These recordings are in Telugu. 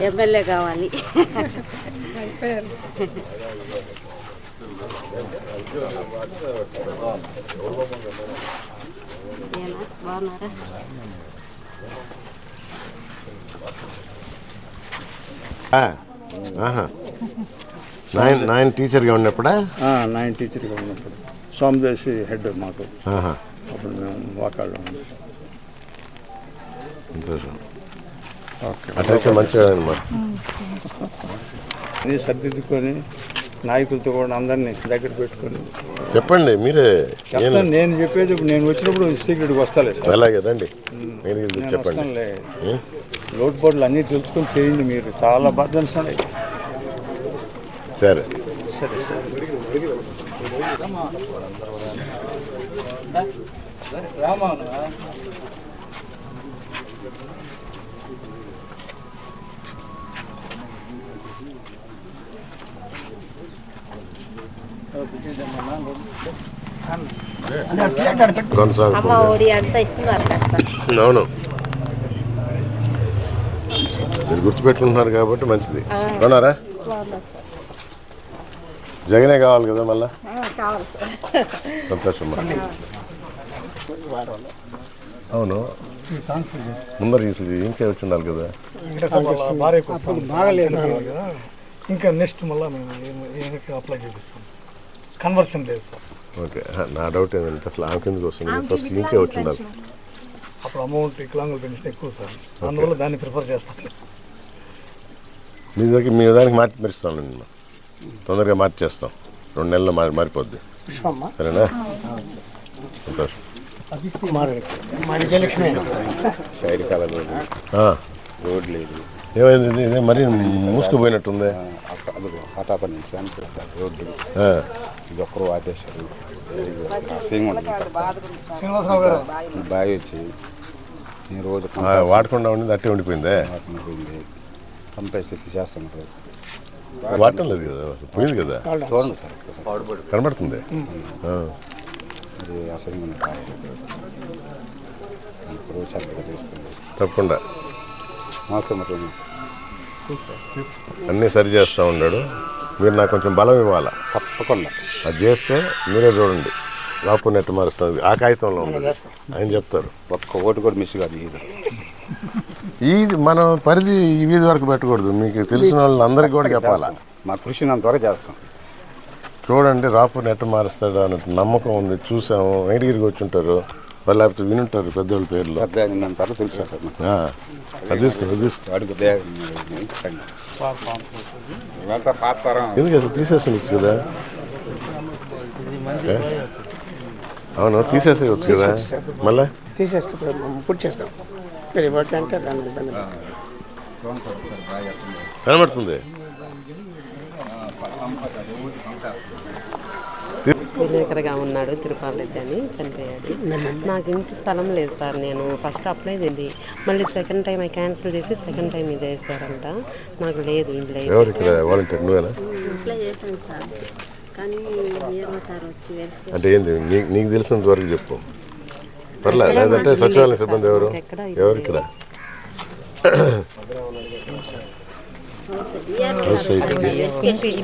ఎమ్మెల్యే కావాలి? బాగున్నారా. నాయన నాయన టీచర్గా ఉన్నప్పుడా? ఆ, నాయన టీచర్గా ఉన్నప్పుడు. సోమదేశి హెడ్ మాకు. అప్పుడు మేము వాకాళ్ళం. సంతోషం. అట్లయితే మంచిగా అనమాట అన్నీ సర్దిద్దుకొని నాయకులతో కూడా అందరినీ దగ్గర పెట్టుకొని. చెప్పండి మీరే చెప్తాను నేను చెప్పేది ఇప్పుడు నేను వచ్చినప్పుడు సీక్రెట్గా వస్తాలే సార్. అలాగే రండి. నేను ఇది నేను చెప్పండి. వస్తానులే. బోర్డులు అన్నీ తెలుసుకొని చేయండి మీరు. చాలా ఉన్నాయి సరే. సరే. సరే కొనసాగుతుంది అవును. మీరు గుర్తుపెట్టుకుంటున్నారు కాబట్టి మంచిది. సార్. జగనే కావాలి కదా మళ్ళా? సంతోషం అవును. ముందర తీసి ఇంకే వచ్చి ఉండాలి కదా. ఇంకా నెక్స్ట్ మళ్ళీ మేము అప్లై చేపిస్తాం? కన్వర్షన్ లేదు సార్ ఓకే నా డౌట్ ఏంటంటే అసలు ఆమె కిందకి వస్తుంది? ఫస్ట్ ఇంకే వచ్చి ఉండాలి. అప్పుడు అమౌంట్ వికలాంగుల పెన్షన్ ఎక్కువ సార్ అందువల్ల దాన్ని ప్రిఫర్ చేస్తాం. మీ దగ్గర మీ దానికి మార్చి మెరుస్తాను నేను తొందరగా మార్చేస్తాం రెండు నెలల్లో మారి మారిపోద్ది. సరేనా? సంతోషం. రోడ్ లేదు ఏమైంది? ఇది? మరీ మూసుకుపోయినట్టుంది? అదిగో హఠాప నుంచి రోడ్డు. ఆ, ఇది ఒక్కరు ఆపేశారు బావి వచ్చి నేను రోజు వాడకుండా ఉండింది అట్టే ఉండిపోయిందే? పోయింది కంపేసి చేస్తున్నారు వాడటం లేదు కదా పోయింది కదా? చూడండి సార్. కనబడుతుంది? ఆ, ఇది ఇప్పుడు తీసుకుంది. తప్పకుండా. అన్నీ సరి చేస్తూ ఉన్నాడు. మీరు నాకు కొంచెం బలం ఇవ్వాలా? తప్పకుండా. అది చేస్తే మీరే చూడండి. లోపల నెట్టు మారుస్తుంది. ఆ కాగితంలో ఉంది ఆయన చెప్తారు. ఒక్క ఓటు కూడా మిస్ కాదు ఇది ఇది మనం పరిధి ఈ వీధి వరకు పెట్టకూడదు. మీకు తెలిసిన వాళ్ళు అందరికీ కూడా చెప్పాలా? మా కృషిని అంతవరకు చేస్తాం. చూడండి రాపు నెట్టు మారుస్తాడు అన్నట్టు నమ్మకం ఉంది. చూసాము. వెంకటగిరికి వచ్చి ఉంటారు వాళ్ళు లేకపోతే వినుంటారు పెద్దోళ్ళ పేర్లు. అది తీసుకో తీసుకో. ఎందుకు అసలు తీసేసేయచ్చు కదా? అవును తీసేసేయచ్చు కదా? మళ్ళా? తీసేస్తాం పూర్తి చేస్తాం. అంటే ఇబ్బంది. కనబడుతుంది. విలేకరుగా ఉన్నాడు తిరుపతి అని చనిపోయాడు నాకు ఇంటి స్థలం లేదు సార్ నేను ఫస్ట్ అప్లై చేసి మళ్ళీ సెకండ్ టైం ఐ క్యాన్సిల్ చేసి సెకండ్ టైం ఇది వేసారంట నాకు లేదు ఇంట్లో ఎవరు ఇక్కడ? వాలంటీర్ నువ్వేనా? అప్లై చేశాను సార్. కానీ ఏమో సార్ వచ్చి వెరిఫై అంటే ఏంది? నీకు తెలిసినంత వరకు చెప్పు. పర్లే లేదంటే సచివాలయ సిబ్బంది ఎవరు? ఎవరు ఇక్కడ.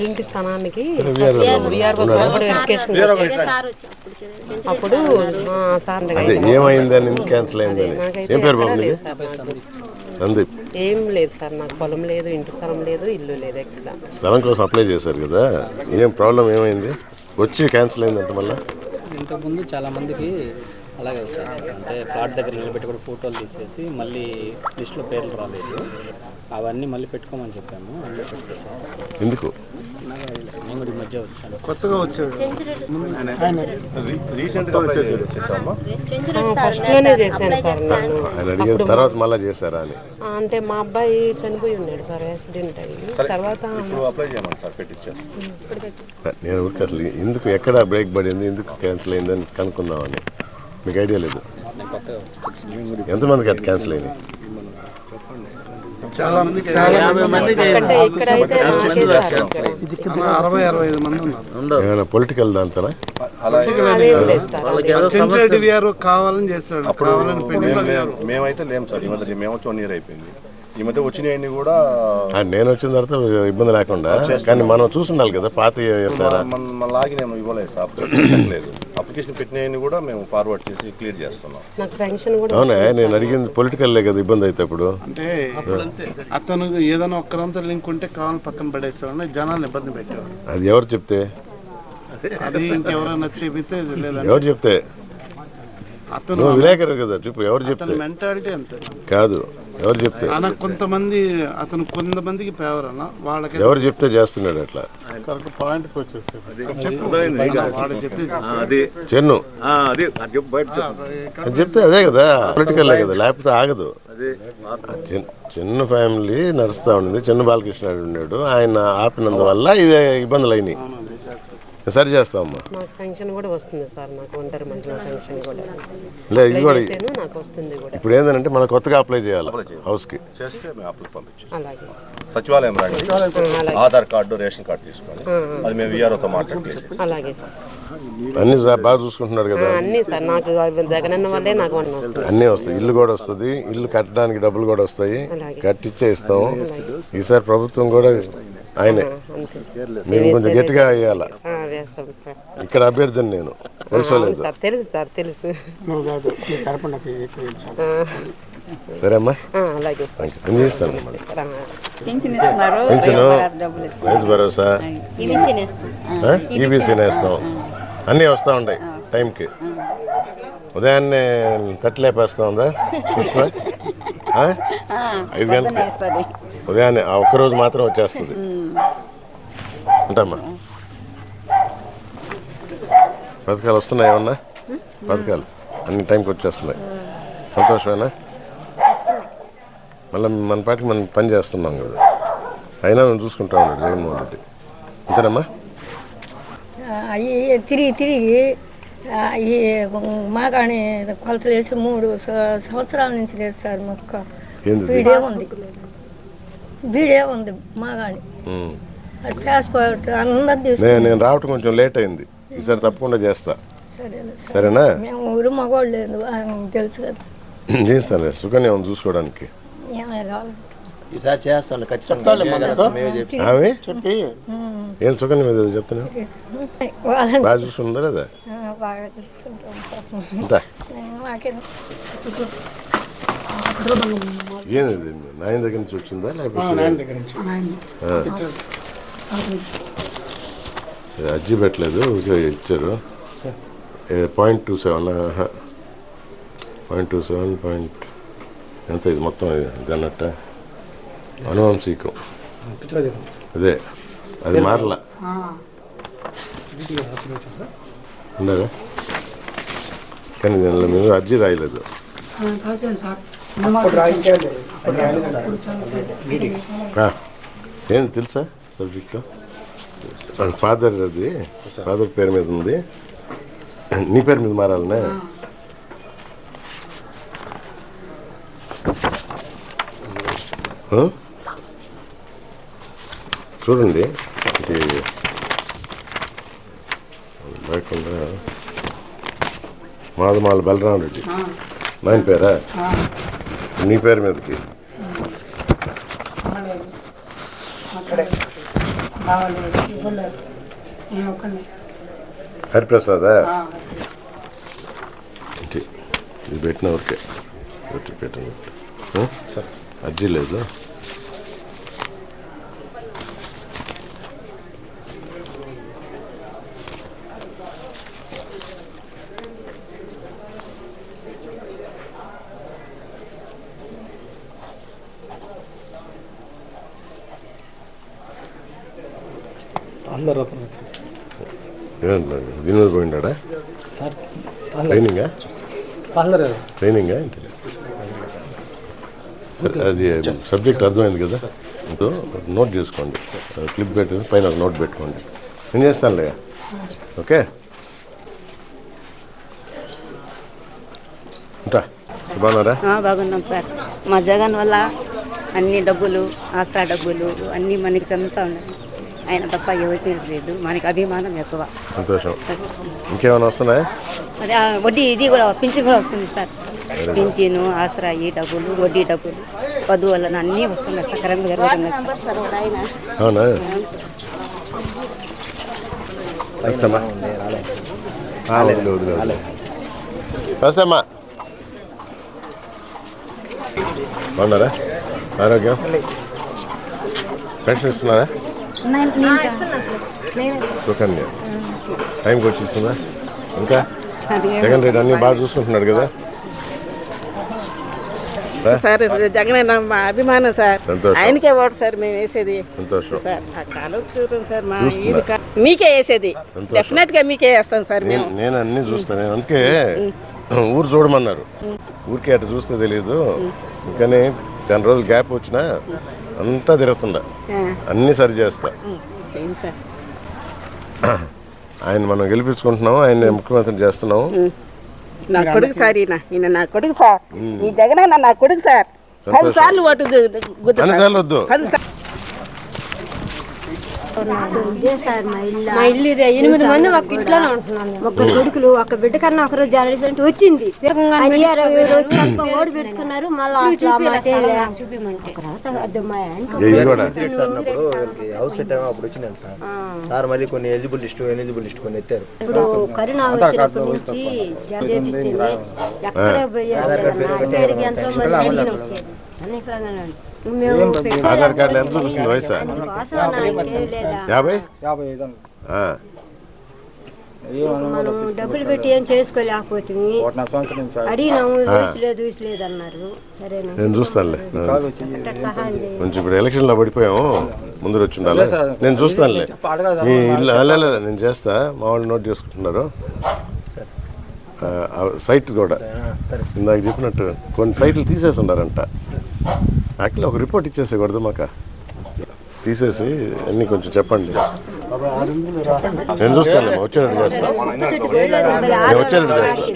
ఇంటి స్థానానికి అప్పుడు సార్ ఏమైందని క్యాన్సిల్ అయిందని ఏం పేరు బాబు. సందీప్. ఏం లేదు సార్ నాకు పొలం లేదు ఇంటి స్థలం లేదు ఇల్లు లేదు ఎక్కడ. స్థలం కోసం అప్లై చేశారు కదా? ఏం ప్రాబ్లం ఏమైంది? వచ్చి క్యాన్సిల్ అయిందంట మళ్ళీ? ఇంతకుముందు చాలా మందికి అలాగే వచ్చాయి సార్ అంటే ప్లాట్ దగ్గర నిలబెట్టి కూడా ఫోటోలు తీసేసి మళ్ళీ లిస్టులో పేర్లు రాలేదు. అవన్నీ మళ్ళీ పెట్టుకోమని చెప్పాము. ఎందుకు? కొత్తగా వచ్చాడు. ఆయన అడిగిన తర్వాత మళ్ళీ చేశారా అని. అంటే మా అబ్బాయి చనిపోయి ఉన్నాడు సార్ యాక్సిడెంట్ అయ్యి. తర్వాత నేను ఊరికి అసలు ఎందుకు ఎక్కడ బ్రేక్ పడింది ఎందుకు క్యాన్సిల్ అయిందని కనుక్కుందామని. మీకు ఐడియా లేదు. ఎంతమందికి అట్లా క్యాన్సిల్ అయింది? చాలా. అరవై అరవై ఐదు మంది ఉన్నారు. పొలిటికల్ గారు కావాలని చేస్తాడు కావాలని మేమైతే లేము సార్. ఈ మధ్య మేము వన్ ఇయర్ అయిపోయింది. ఈ మధ్య వచ్చినవన్నీ కూడా నేను వచ్చిన తర్వాత ఇబ్బంది లేకుండా కానీ మనం చూసుండాలి కదా పాత మన మన లాగి నేను ఇవ్వలేదు సార్. లేదు అప్లికేషన్ పెట్టినవన్నీ కూడా మేము ఫార్వర్డ్ చేసి క్లియర్ చేస్తున్నాం. నాకు పెన్షన్ కూడా అవునా? నేను అడిగింది పొలిటికల్లే కదా ఇబ్బంది అయితే ఇప్పుడు అంటే అతను ఏదైనా ఒక్కరంతా లింక్ ఉంటే కావాలి పక్కన పడేసేవాడిని జనాన్ని ఇబ్బంది పెట్టేవాడు. అది ఎవరు చెప్తే? అది ఇంకెవరైనా చెబితే లేదంటే ఎవరు చెప్తే? అతను నువ్వు విలేకరు కదా చెప్పు ఎవరు చెప్తే? అతని మెంటాలిటీ అంతే. కాదు. ఎవరు చెప్తే? అన్న కొంతమంది అతను కొంతమందికి ఫేవర్ అన్న వాళ్ళకి ఎవరు చెప్తే చేస్తున్నాడు అట్లా? కరెక్ట్ పాయింట్కి వచ్చేసి వాడు చెప్పి. చెన్ను. అది చెప్తే అదే కదా పొలిటికల్లే కదా లేకపోతే ఆగదు. చిన్న ఫ్యామిలీ నడుస్తూ ఉండింది. చిన్న బాలకృష్ణ ఉన్నాడు. ఆయన ఆపినందువల్ల ఇదే ఇబ్బందులు అయినాయి. సరి చేస్తామమ్మా నాకు పెన్షన్ కూడా వస్తుంది సార్ నాకు ఒంటరి పెన్షన్ కూడా. లే ఇది కూడా చేశాను నాకు వస్తుంది కూడా. ఇప్పుడు ఏంటంటే మనం కొత్తగా అప్లై చేయాలి. హౌస్కి చేస్తే మేము అప్లై పంపించాం అలాగే. సచివాలయం రండి. ఆధార్ కార్డు రేషన్ కార్డు తీసుకొని అది మేము విఆర్ఓతో మాట్లాడి అలాగే. అన్ని బాగా చూసుకుంటున్నాడు కదా. అన్నీ సార్ నాకు జగనన్న వల్లే నాకు అన్నీ వస్తుంది అన్నీ వస్తాయి. ఇల్లు కూడా వస్తుంది. ఇల్లు కట్టడానికి డబ్బులు కూడా వస్తాయి. అలాగే. కట్టిచ్చే ఇస్తాం. ఈసారి ప్రభుత్వం కూడా ఆయనే. మేము కొంచెం గట్టిగా వేయాలి? ఆ, వేస్తాం సార్. ఇక్కడ అభ్యర్థిని నేను. తెలుసోలేదు సార్ తెలుసు సార్ తెలుసు. నువ్వు కాదు నీ తరపున నాకు ఎక్కువ ఇచ్చాను. ఆ, సరే అమ్మా. ఆ, అలాగే. సార్ థ్యాంక్ యూ నేను చేస్తాను మరి రా. పింఛన్ ఇస్తున్నారు పింఛను డబ్బులు ఇస్తున్నారు. రైతు భరోసా? ఈబీసీ నేస్తాం అన్నీ వస్తూ ఉంటాయి టైంకి. ఉదయాన్నే తట్లేపేస్తా ఉందా? ఆ? ఐదు గంటలకు. ఇస్తుంది ఉదయాన్నే ఆ ఒక్కరోజు మాత్రం వచ్చేస్తుంది. ఉంటామ్మా పథకాలు వస్తున్నాయి ఏమన్నా? పథకాలు. అన్ని టైంకి వచ్చేస్తున్నాయి. సంతోషమేనా? మళ్ళీ మన పాటికి మనం పని చేస్తున్నాం కదా. అయినా మేము చూసుకుంటా ఉన్నాడు జగన్మోహన్ రెడ్డి. అంతేనమ్మా? అవి తిరిగి తిరిగి ఈ మాగాని కొలతలు వేసి మూడు సంవత్సరాల నుంచి లేదు సార్ మొక్క? బీడే ఉంది. బీడే ఉంది మాగాని నేను రావటం కొంచెం లేట్ అయింది. ఈసారి తప్పకుండా చేస్తా. సరేనా మేము ఊరు మగవాళ్ళు లేదు ఆయనకు తెలుసు కదా. చేస్తాను సుకన్య చూసుకోవడానికి? ఈసారి చేస్తాను ఖచ్చితంగా. చెప్పి. ఏం సుకన్య మీద చెప్తున్నా బాగా చూసుకుందా లేదా? ఏంది? నాయన దగ్గర నుంచి వచ్చిందా లేకపోతే అజ్జి పెట్టలేదు ఇచ్చారు. Point two seven point two seven point ఎంత ఇది మొత్తం ఇది అన్నట్ట అనువంశీకం. అదే అది మారలా. ఉన్నారా కానీ దీనిలో మేము అర్జీ రాయలేదు. ఆ, ఏంది తెలుసా సబ్జెక్టు ఫాదర్ అది ఫాదర్ పేరు మీద ఉంది నీ పేరు మీద మారాలనే? చూడండి ఇది లేకుండా మాధమాల బలరాం రెడ్డి నాయన పేరా నీ పేరు మీదకి హరిప్రసాదా? ఇది ఇది పెట్టిన ఓకే పెట్టి పెట్టిన సార్. అర్జీ లేదు. మీద పోయిండా సార్ ట్రైనింగా? ట్రైనింగా? ఏంటి? సరే అది సబ్జెక్ట్ అర్థమైంది కదా? ఇంకో నోట్ చేసుకోండి. క్లిప్ పెట్టి పైన ఒక నోట్ పెట్టుకోండి. నేను చేస్తానులే ఓకే? ఉంటా. బాగున్నారా? బాగున్నాం సార్. మా జగన్ వల్ల అన్ని డబ్బులు ఆసరా డబ్బులు అన్నీ మనకి చెందుతా ఉన్నాయి. ఆయన తప్ప ఎవరికి లేదు. మనకి అభిమానం ఎక్కువ. సంతోషం. ఇంకేమైనా వస్తున్నాయా? అదే ఆ వడ్డీ ఇది కూడా పింఛన్ కూడా వస్తుంది సార్. పింఛను ఆసరా ఈ డబ్బులు వడ్డీ డబ్బులు వధువు వలన అన్నీ వస్తున్నాయి. సక్రమంగా జరుగుతున్నాయి సార్. అవునా? వస్తామా? బాగున్నారా? ఆరోగ్యం? పెన్షన్ ఇస్తున్నారా? సుకన్య టైంకి వచ్చేస్తుందా ఇంకా? జగన్ రెడ్డి అన్ని బాగా చూసుకుంటున్నాడు కదా. సార్ జగన్ మా అభిమానం సార్. ఆయనకే ఓటు సార్ మేము వేసేది. సంతోషం. సార్ సార్ మా మీకే వేసేది. డెఫినెట్గా మీకే వేస్తాం సార్ నేను అన్ని చూస్తాను నేను అందుకే ఊరు చూడమన్నారు. ఊరికే అటు చూస్తే తెలియదు కానీ చాలా రోజులు గ్యాప్ వచ్చినా అంతా తిరుగుతుండ. అన్నీ సరి చేస్తా. ఆయన మనం గెలిపించుకుంటున్నాం ఆయన ముఖ్యమంత్రి చేస్తున్నాం నా కొడుకు సార్ ఈయన. నా కొడుకు సార్. ఈ జగన్ నా కొడుకు సార్. పది. సార్లు ఓటు వద్దు. పది సార్లు మా ఇల్లు ఇదే. ఎనిమిది మంది ఒక ఇంట్లోనే ఉంటున్నాం ముగ్గురు కొడుకులు ఒక బిడ్డ కన్నా ఒకరోజు జర్నలిస్ట్ వచ్చింది. ఓడి పెట్టుకున్నారు. హౌస్ సెట్ అప్పుడు వచ్చినాను సార్. సార్ మళ్ళీ కొన్ని ఎలిజిబుల్ లిస్ట్ ఎలిజిబుల్ లిస్ట్ కొన్ని ఎత్తారు. ఇప్పుడు కరోనా వచ్చినప్పటి నుంచి ఎక్కడ పోయారు అడిగి ఎంతో మంది అడిగినాం. ఆధార్ కార్డులో ఎంత చూపిస్తుంది వయసు యాభై యాభై ఐదు ఆ, మనం డబ్బులు పెట్టి ఏం చేసుకోలేకపోతే ఒకటి నా సంవత్సరం సార్ అడిగినాము వయసు లేదు వయసు లేదు అన్నారు సరేనా నేను చూస్తానులే కొంచెం ఇప్పుడు ఎలక్షన్లో పడిపోయాము ముందు వచ్చి ఉండాలి నేను చూస్తానులే. మీ ఇల్లు లే, లే, లే, నేను చేస్తా. మా వాళ్ళు నోట్ చేసుకుంటున్నారు. సైట్ కూడా. సరే. ఇందాక చెప్పినట్టు కొన్ని సైట్లు తీసేసి ఉన్నారంట. యాక్చువల్లీ ఒక రిపోర్ట్ ఇచ్చేసేకూడదు మాకు తీసేసి అన్నీ కొంచెం చెప్పండి. నేను చూస్తాను వచ్చేటట్టు చేస్తా. నేను వచ్చేటట్టు చేస్తాను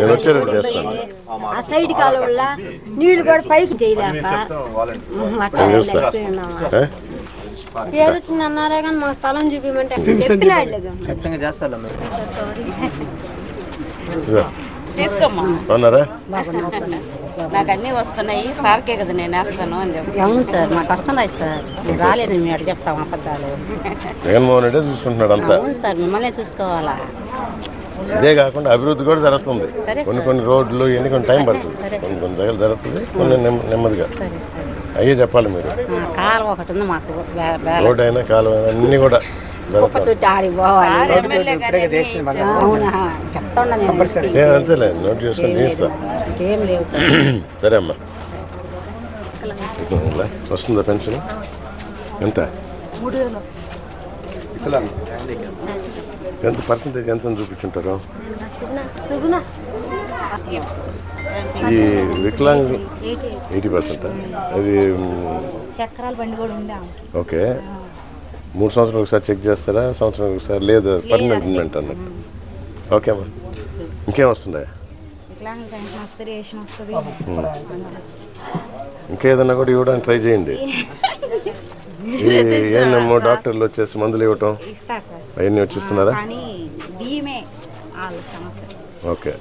నేను వచ్చేటట్టు చేస్తాను. ఆ సైడ్ కాలం వల్ల నీళ్ళు కూడా పైకి చేయలేక నేను? ఏదో వచ్చింది అన్నారే కానీ మా స్థలం చూపించమంటే చెప్పినాడు. తీసుకోమ్మా. నాకు అన్నీ వస్తున్నాయి. సార్కే కదా నేను వేస్తాను అని చెప్పి. అవును సార్ మాకు వస్తున్నాయి సార్. మీరు రాలేదు మేము ఎక్కడ చెప్తాం అబద్ధాలు. జగన్మోహన్ రెడ్డి చూసుకుంటున్నాడు అంతా. అవును సార్ మిమ్మల్ని చూసుకోవాలా? ఇదే కాకుండా అభివృద్ధి కూడా జరుగుతుంది. కొన్ని కొన్ని రోడ్లు ఇవన్నీ కొన్ని టైం పడుతుంది. కొన్ని కొన్ని దగ్గర జరుగుతుంది కొన్ని నెమ్మ- నెమ్మదిగా. సరే సరే. అయ్యే చెప్పాలి మీరు. ఆ, కాలం ఒకటి ఉంది మాకు. వే- వేల రోడ్ అయినా కాలువ అయినా అన్నీ కూడా ఆడికి పోవాలి అవునా? నేను. నేను అంతేలే నోట్ చేసుకొని లేవు సార్. సరే అమ్మా. వస్తుందా పెన్షన్? ఎంత? ఎంత పర్సంటేజ్ ఎంత అని చూపించుంటారు? ఈ వికలాంగ్ ఎయిటీ పర్సెంట్. అది చక్రాల బండి కూడా ఉందా ఓకే. మూడు సంవత్సరాలు ఒకసారి చెక్ చేస్తారా? సంవత్సరం ఒకసారి లేదు పర్మనెంట్ అన్నట్టు. ఓకే అమ్మా. ఇంకేం వస్తున్నాయి? ఇంకేదన్నా కూడా ఇవ్వడానికి ట్రై చేయండి. ఏంటమ్మో డాక్టర్లు వచ్చేసి మందులు ఇవ్వటం అవన్నీ వచ్చిస్తున్నారా? ఓకే.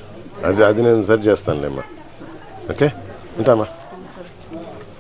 అది అది నేను సరి చేస్తానులేమ్మా. ఓకే. ఉంటామా